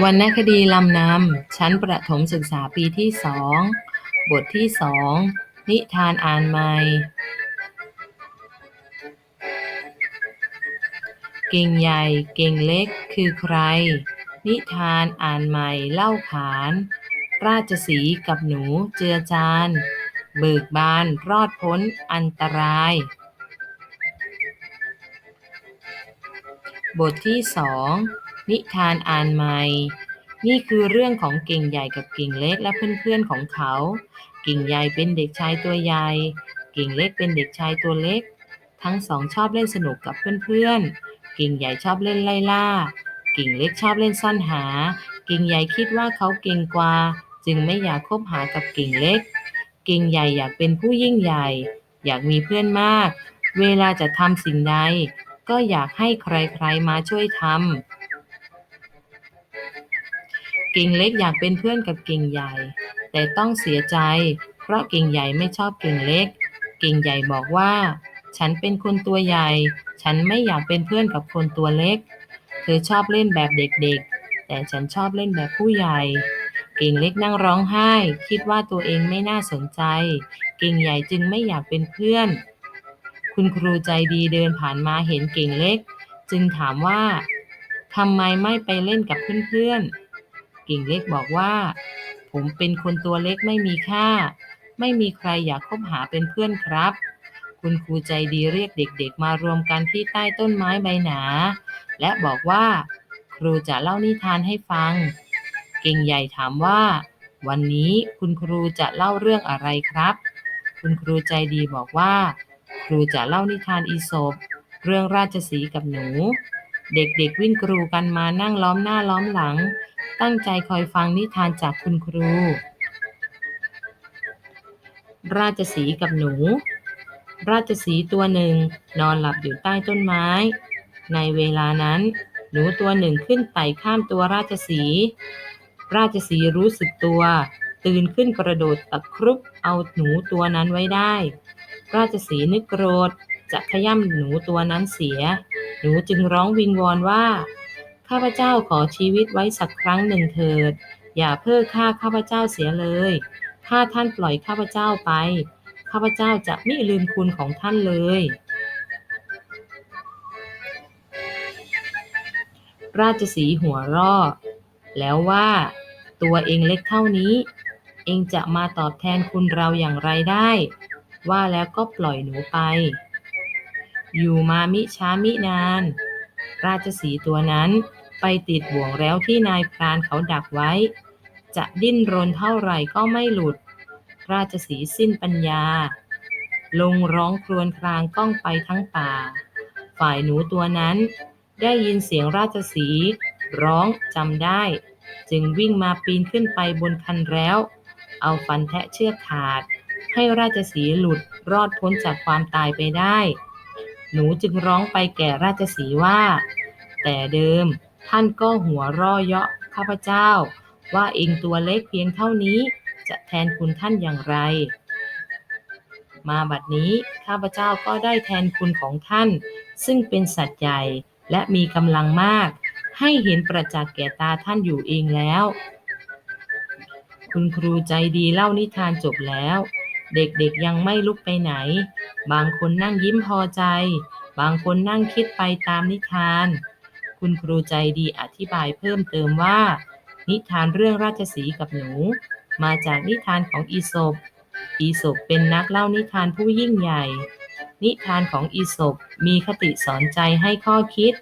วรรณคดีลำนำ ชั้นประถมศึกษาปีที่สอง บทที่สอง นิทานอ่านใหม่ เก่งใหญ่เก่งเล็กคือใคร นิทานอ่านใหม่เล่าขาน ราชสีกับหนูเจือจาน เบิกบานรอดพ้นอันตราย บทที่สอง นิทานอ่านใหม่ นี่คือเรื่องของเก่งใหญ่กับเก่งเล็กและเพื่อนๆของเขาเก่งใหญ่เป็นเด็กชายตัวใหญ่เก่งเล็กเป็นเด็กชายตัวเล็ก ทั้งสองชอบเล่นสนุกกับเพื่อนๆเก่งใหญ่ชอบเล่นไล่ล่าเก่งเล็กชอบเล่นซ่อนหาเก่งใหญ่คิดว่าเขาเก่งกว่า จึงไม่อยากคบหากับเก่งเล็กเก่งใหญ่อยากเป็นผู้ยิ่งใหญ่ อยากมีเพื่อนมาก เวลาจะทำสิ่งใดก็อยากให้ใครๆมาช่วยทำ เก่งเล็กอยากเป็นเพื่อนกับเก่งใหญ่ แต่ต้องเสียใจ เพราะเก่งใหญ่ไม่ชอบเก่งเล็ก เก่งใหญ่บอกว่า ฉันเป็นคนตัวใหญ่ ฉันไม่อยากเป็นเพื่อนกับคนตัวเล็ก เธอชอบเล่นแบบเด็กๆ แต่ฉันชอบเล่นแบบผู้ใหญ่ เก่งเล็กนั่งร้องไห้ คิดว่าตัวเองไม่น่าสนใจ เก่งใหญ่จึงไม่อยากเป็นเพื่อน คุณครูใจดีเดินผ่านมาเห็นเก่งเล็ก จึงถามว่าทำไมไม่ไปเล่นกับเพื่อนๆ ก่งเล็กบอกว่า ผมเป็นคนตัวเล็กไม่มีค่า ไม่มีใครอยากคบหาเป็นเพื่อนครับ คุณครูใจดีเรียกเด็กๆ มารวมกันที่ใต้ต้นไม้ใบหนา และบอกว่า ครูจะเล่านิทานให้ฟังเก่งใหญ่ถามว่า วันนี้คุณครูจะเล่าเรื่องอะไรครับ คุณครูใจดีบอกว่า ครูจะเล่านิทานอีสปเรื่องราชสีกับหนู เด็กๆวิ่งกรูกันมานั่งล้อมหน้าล้อมหลัง ตั้งใจคอยฟังนิทานจากคุณครู ราชสีกับหนู ราชสีตัวหนึ่งนอนหลับอยู่ใต้ต้นไม้ ในเวลานั้น หนูตัวหนึ่งขึ้นไต่ข้ามตัวราชสี ราชสีรู้สึกตัว ตื่นขึ้นกระโดดตะครุบเอาหนูตัวนั้นไว้ได้ ราชสีนึกโกรธจะขย้ำหนูตัวนั้นเสีย หนูจึงร้องวิงวอนว่า ข้าพเจ้าขอชีวิตไว้สักครั้งหนึ่งเถิด อย่าเพิกฆ่าข้าพเจ้าเสียเลย ถ้าท่านปล่อยข้าพเจ้าไป ข้าพเจ้าจะไม่ลืมคุณของท่านเลย ราชสีหัวรอแล้วว่า ตัวเองเล็กเท่านี้ เองจะมาตอบแทนคุณเราอย่างไรได้ ว่าแล้วก็ปล่อยหนูไป อยู่มามิช้ามินาน ราชสีตัวนั้นไปติดบ่วงแล้วที่นายพรานเขาดักไว้ จะดิ้นรนเท่าไหร่ก็ไม่หลุด ราชสีสิ้นปัญญา ลงร้องครวญครางก้องไปทั้งป่า ฝ่ายหนูตัวนั้น ได้ยินเสียงราชสีร้องจำได้ จึงวิ่งมาปีนขึ้นไปบนคันแล้ว เอาฟันแทะเชือกขาด ให้ราชสีหลุดรอดพ้นจากความตายไปได้ หนูจึงร้องไปแก่ราชสีห์ว่า แต่เดิมท่านก็หัวร่อเยาะข้าพเจ้า ว่าเองตัวเล็กเพียงเท่านี้ จะแทนคุณท่านอย่างไร มาบัดนี้ข้าพเจ้าก็ได้แทนคุณของท่าน ซึ่งเป็นสัตว์ใหญ่และมีกำลังมาก ให้เห็นประจักษ์แก่ตาท่านอยู่เองแล้ว คุณครูใจดีเล่านิทานจบแล้ว เด็กๆยังไม่ลุกไปไหน บางคนนั่งยิ้มพอใจ บางคนนั่งคิดไปตามนิทาน คุณครูใจดีอธิบายเพิ่มเติมว่า นิทานเรื่องราชสีกับหนู มาจากนิทานของอีสปอีสปเป็นนักเล่านิทานผู้ยิ่งใหญ่ นิทานของอีสปมีคติสอนใจให้ข้อคิด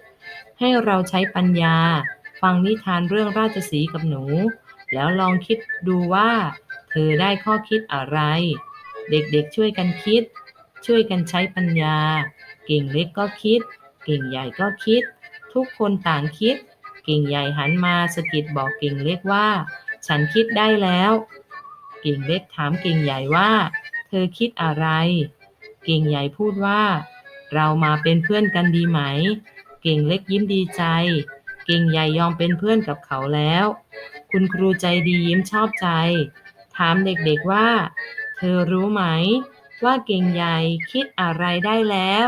ให้เราใช้ปัญญา ฟังนิทานเรื่องราชสีกับหนู แล้วลองคิดดูว่า เธอได้ข้อคิดอะไร เด็กๆช่วยกันคิด ช่วยกันใช้ปัญญา เก่งเล็กก็คิด เก่งใหญ่ก็คิด ทุกคนต่างคิด เก่งใหญ่หันมาสะกิดบอกเก่งเล็กว่า ฉันคิดได้แล้ว เก่งเล็กถามเก่งใหญ่ว่า เธอคิดอะไร เก่งใหญ่พูดว่า เรามาเป็นเพื่อนกันดีไหม เก่งเล็กยิ้มดีใจ เก่งใหญ่ยอมเป็นเพื่อนกับเขาแล้ว คุณครูใจดียิ้มชอบใจ ถามเด็กๆว่า เธอรู้ไหมว่าเก่งใหญ่คิดอะไรได้แล้ว